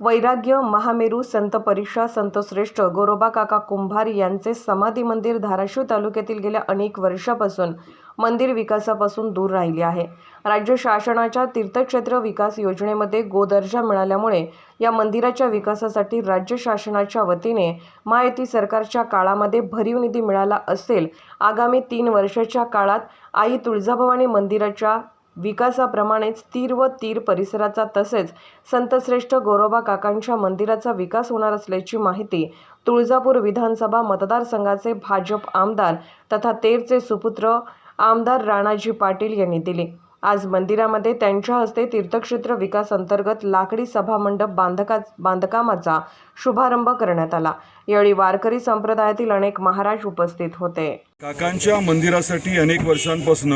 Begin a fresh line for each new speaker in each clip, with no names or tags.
वैराग्य महामेरू संत परीक्षा संतश्रेष्ठ गोरोबा काका कुंभार यांचे समाधी मंदिर धाराशिव तालुक्यातील गेल्या अनेक वर्षापासून मंदिर विकासापासून दूर राहिले आहे. राज्य शासनाच्या तीर्थक्षेत्र विकास योजनेमध्ये गोदर्जा मिळाल्यामुळे या मंदिराच्या विकासासाठी राज्य शासनाच्या वतीने महायुती सरकारच्या काळामध्ये भरीव निधी मिळाला असेल. आगामी तीन वर्षाच्या काळात आई तुळजाभवानी मंदिराच्या विकासाप्रमाणेच तीर व तीर परिसराचा तसेच संतश्रेष्ठ गोरोबा काकांच्या मंदिराचा विकास होणार असल्याची माहिती तुळजापूर विधानसभा मतदारसंघाचे भाजप आमदार तथा तेरचे सुपुत्र आमदार राणाजी पाटील यांनी दिली. आज मंदिरामध्ये त्यांच्या हस्ते तीर्थक्षेत्र विकास अंतर्गत लाकडी सभामंडप बांधका बांधकामाचा शुभारंभ करण्यात आला. यावेळी वारकरी संप्रदायातील अनेक महाराज उपस्थित होते.
काकांच्या मंदिरासाठी अनेक वर्षांपासून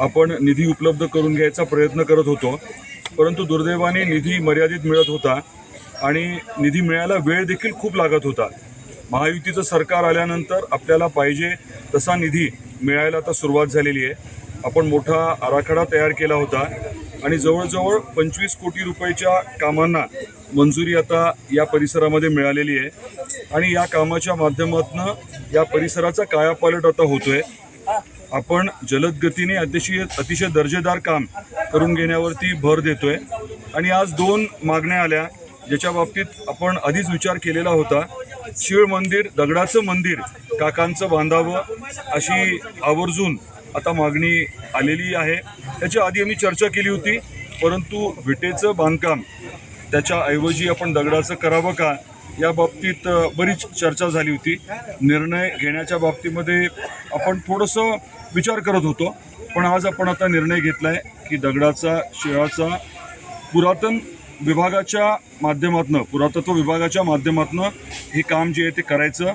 आपण निधी उपलब्ध करून घ्यायचा प्रयत्न करत होतो परंतु दुर्दैवाने निधी मर्यादित मिळत होता आणि निधी मिळायला वेळ देखील खूप लागत होता. महायुतीचं सरकार आल्यानंतर आपल्याला पाहिजे तसा निधी मिळायला आता सुरुवात झालेली आहे. आपण मोठा आराखडा तयार केला होता आणि जवळजवळ पंचवीस कोटी रुपयाच्या कामांना मंजुरी आता या परिसरामध्ये मिळालेली आहे. आणि या कामाच्या माध्यमातून या परिसराचा कायापालट आता होतो आहे आपण जलद गतीने अतिशय अतिशय दर्जेदार काम करून घेण्यावरती भर देतो आहे आणि आज दोन मागण्या आल्या ज्याच्या बाबतीत आपण आधीच विचार केलेला होता. शिव मंदिर दगडाचं मंदिर काकांचं बांधावं अशी आवर्जून आता मागणी आलेली आहे. त्याच्या आधी आम्ही चर्चा केली होती परंतु विटेचं बांधकाम त्याच्याऐवजी आपण दगडाचं करावं का? या बाबतीत बरीच चर्चा झाली होती. निर्णय घेण्याच्या बाबतीमध्ये आपण थोडंसं विचार करत होतो. पण आज आपण आता निर्णय घेतला आहे की दगडाचा शिळाचा पुरातन विभागाच्या माध्यमातनं पुरातत्व विभागाच्या माध्यमातनं हे काम जे आहे ते करायचं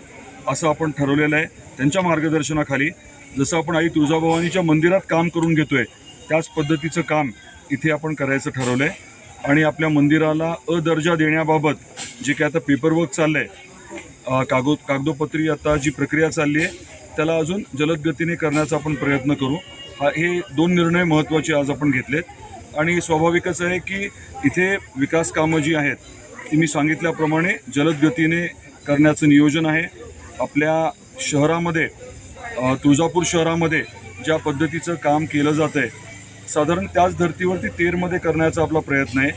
असं आपण ठरवलेलं आहे. त्यांच्या मार्गदर्शनाखाली जसं आपण आई तुळजाभवानीच्या मंदिरात काम करून घेतोय त्याच पद्धतीचं काम इथे आपण करायचं ठरवलं आहे आणि आपल्या मंदिराला अदर्जा देण्याबाबत जे काय आता पेपरवर्क चाललं आहे कागद कागदोपत्री आता जी प्रक्रिया चालली आहे त्याला अजून जलद गतीने करण्याचा आपण प्रयत्न करू. हा हे दोन निर्णय महत्त्वाचे आज आपण घेतलेत. आणि स्वाभाविकच आहे की इथे विकास कामं जी आहेत ती मी सांगितल्याप्रमाणे जलद गतीने करण्याचं नियोजन आहे. आपल्या शहरामध्ये तुळजापूर शहरामध्ये ज्या पद्धतीचं काम केलं जातं आहे साधारण त्याच धर्तीवरती तेरमध्ये करण्याचा आपला प्रयत्न आहे.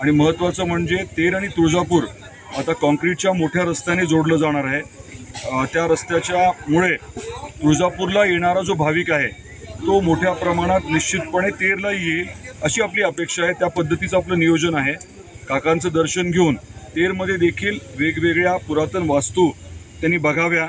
आणि महत्त्वाचं म्हणजे तेर आणि तुळजापूर आता कॉन्क्रीटच्या मोठ्या रस्त्याने जोडलं जाणार आहे. त्या रस्त्याच्या मुळे तुळजापूरला येणारा जो भाविक आहे तो मोठ्या प्रमाणात निश्चितपणे तेरला येईल अशी आपली अपेक्षा आहे. त्या पद्धतीचं आपलं नियोजन आहे. काकांचं दर्शन घेऊन तेरमध्ये देखील वेगवेगळ्या पुरातन वास्तू त्यांनी बघाव्या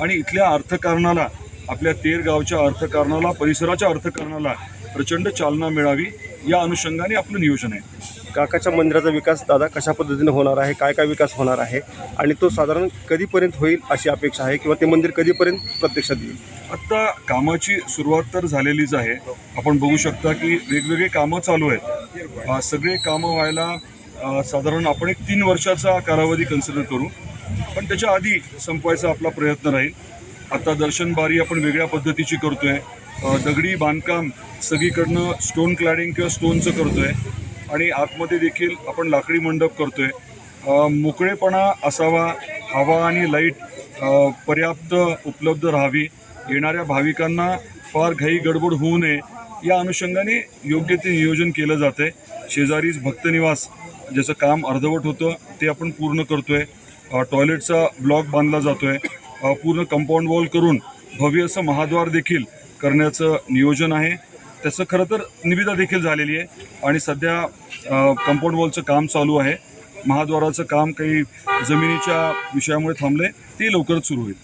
आणि इथल्या अर्थकारणाला आपल्या तेर गावच्या अर्थकारणाला परिसराच्या अर्थकारणाला प्रचंड चालना मिळावी या अनुषंगाने आपलं नियोजन आहे.
काकाच्या मंदिराचा विकास दादा कशा पद्धतीने होणार आहे? काय काय विकास होणार आहे? आणि तो साधारण कधीपर्यंत होईल अशी अपेक्षा आहे किंवा ते मंदिर कधीपर्यंत प्रत्यक्षात येईल?
आत्ता कामाची सुरुवात तर झालेलीच आहे. आपण बघू शकता की वेगवेगळे कामं चालू आहेत. सगळे कामं व्हायला साधारण आपण एक तीन वर्षाचा कालावधी कन्सिडर करू. पण त्याच्या आधी संपवायचा आपला प्रयत्न राहील. आता दर्शनबारी आपण वेगळ्या पद्धतीची करतोय. दगडी बांधकाम सगळीकडनं स्टोन क्लॅडिंग किंवा स्टोनचं करतोय. आणि आतमध्ये देखील आपण लाकडी मंडप करतोय. आहे मोकळेपणा असावा हवा आणि लाइट पर्याप्त उपलब्ध राहावी. येणाऱ्या भाविकांना फार घाई गडबड होऊ नये. या अनुषंगाने योग्य ते नियोजन केलं जातं आहे शेजारीच भक्तनिवास ज्याचं काम अर्धवट होतं ते आपण पूर्ण करतोय. आहे टॉयलेटचा ब्लॉक बांधला जातोय. आहे पूर्ण कंपाऊंड वॉल करून भव्य असं महाद्वार देखील करण्याचं नियोजन आहे. त्याचं खरं तर निविदा देखील झालेली आहे आणि सध्या कंपाऊंड वॉलचं काम चालू आहे. महाद्वाराचं काम काही जमिनीच्या विषयामुळे थांबलं आहे ते लवकरच सुरू होईल.